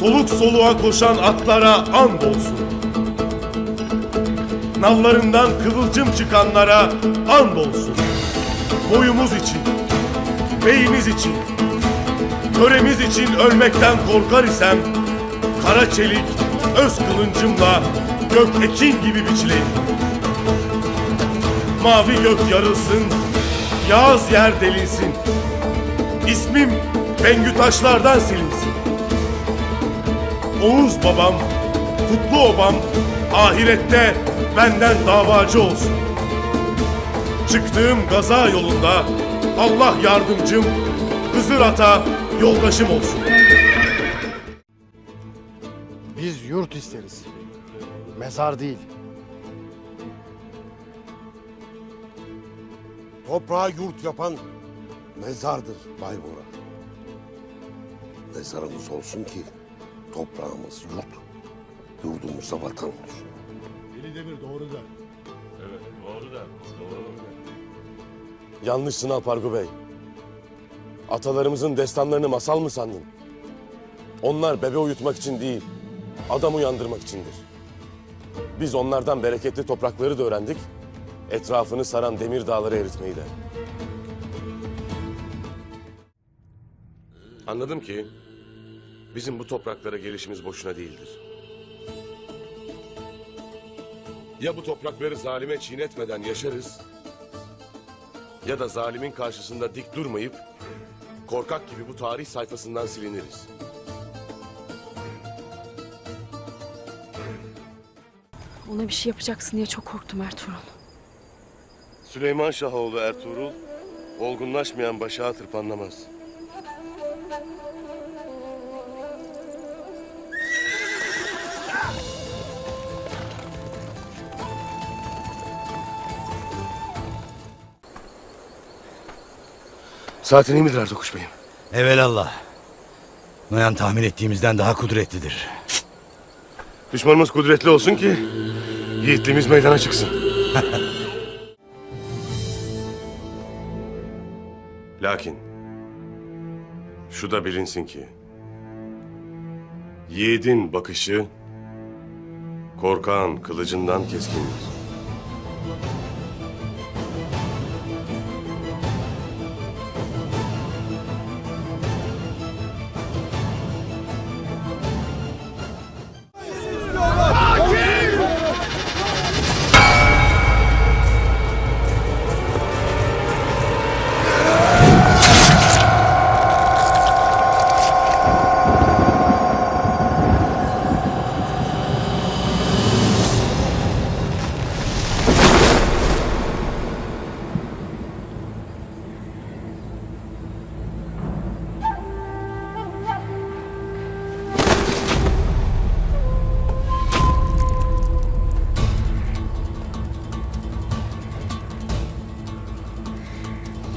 Soluk soluğa koşan atlara and olsun. Nallarından kıvılcım çıkanlara and olsun. Boyumuz için, beyimiz için, töremiz için ölmekten korkar isem, kara çelik, öz kılıncımla gök ekin gibi biçileyim. Mavi gök yarılsın, yağız yer delinsin. İsmim Bengü taşlardan silinsin. Oğuz babam, kutlu obam, ahirette benden davacı olsun. Çıktığım gaza yolunda Allah yardımcım, Hızır Ata yoldaşım olsun. Biz yurt isteriz. Mezar değil. Toprağı yurt yapan mezardır Baybora. Mezarımız olsun ki toprağımız yurt, yurdumuzda vatan olsun. Deli Demir doğru der. Yanlışsın Alpargu Bey. Atalarımızın destanlarını masal mı sandın? Onlar bebe uyutmak için değil, adam uyandırmak içindir. Biz onlardan bereketli toprakları da öğrendik, etrafını saran demir dağları eritmeyi de. Anladım ki bizim bu topraklara gelişimiz boşuna değildir. Ya bu toprakları zalime çiğnetmeden yaşarız ya da zalimin karşısında dik durmayıp korkak gibi bu tarih sayfasından siliniriz. Ona bir şey yapacaksın diye çok korktum Ertuğrul. Süleyman Şahoğlu Ertuğrul olgunlaşmayan başağı tırpanlamaz. Saatin iyi midir Erdokuş Bey'im? Evelallah. Noyan tahmin ettiğimizden daha kudretlidir. Düşmanımız kudretli olsun ki yiğitliğimiz meydana çıksın. Lakin şu da bilinsin ki yiğidin bakışı korkağın kılıcından keskindir.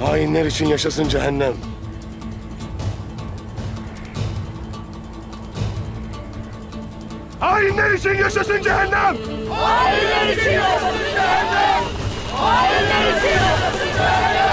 Hainler için yaşasın cehennem. Hainler için yaşasın cehennem! Akdolgalı.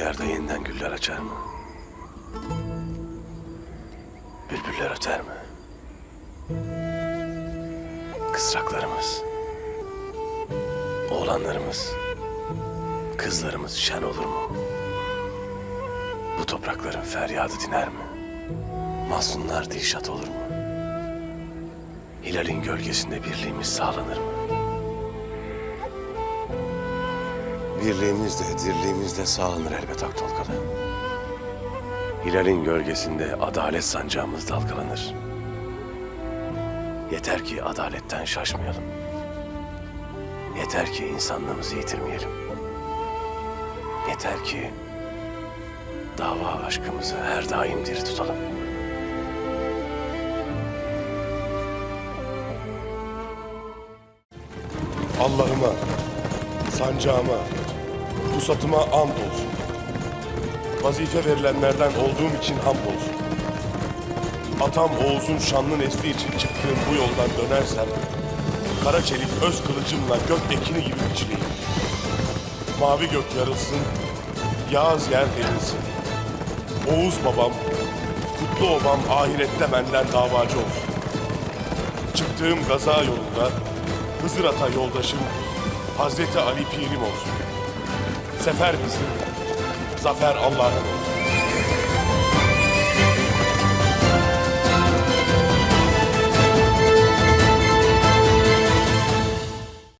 Diyarda yeniden güller açar mı? Bülbüller öter mi? Kısraklarımız, oğlanlarımız, kızlarımız şen olur mu? Bu toprakların feryadı diner mi? Mahzunlar dişat olur mu? Hilalin gölgesinde birliğimiz sağlanır mı? Birliğimiz de sağlanır elbet Aktolgalı. Hilalin gölgesinde adalet sancağımız dalgalanır. Yeter ki adaletten şaşmayalım. Yeter ki insanlığımızı yitirmeyelim. Yeter ki dava aşkımızı her daim diri tutalım. Allah'ıma, sancağıma, Pusatıma and olsun. Vazife verilenlerden olduğum için hamdolsun. Atam Oğuz'un şanlı nesli için çıktığım bu yoldan dönersem, kara çelik öz kılıcımla gök ekini gibi biçileyim. Mavi gök yarılsın, yağız yer delinsin. Oğuz babam, kutlu obam ahirette benden davacı olsun. Çıktığım gaza yolunda Hızır Ata yoldaşım Hazreti Ali Pirim olsun. Sefer bizim, zafer Allah'ın olsun.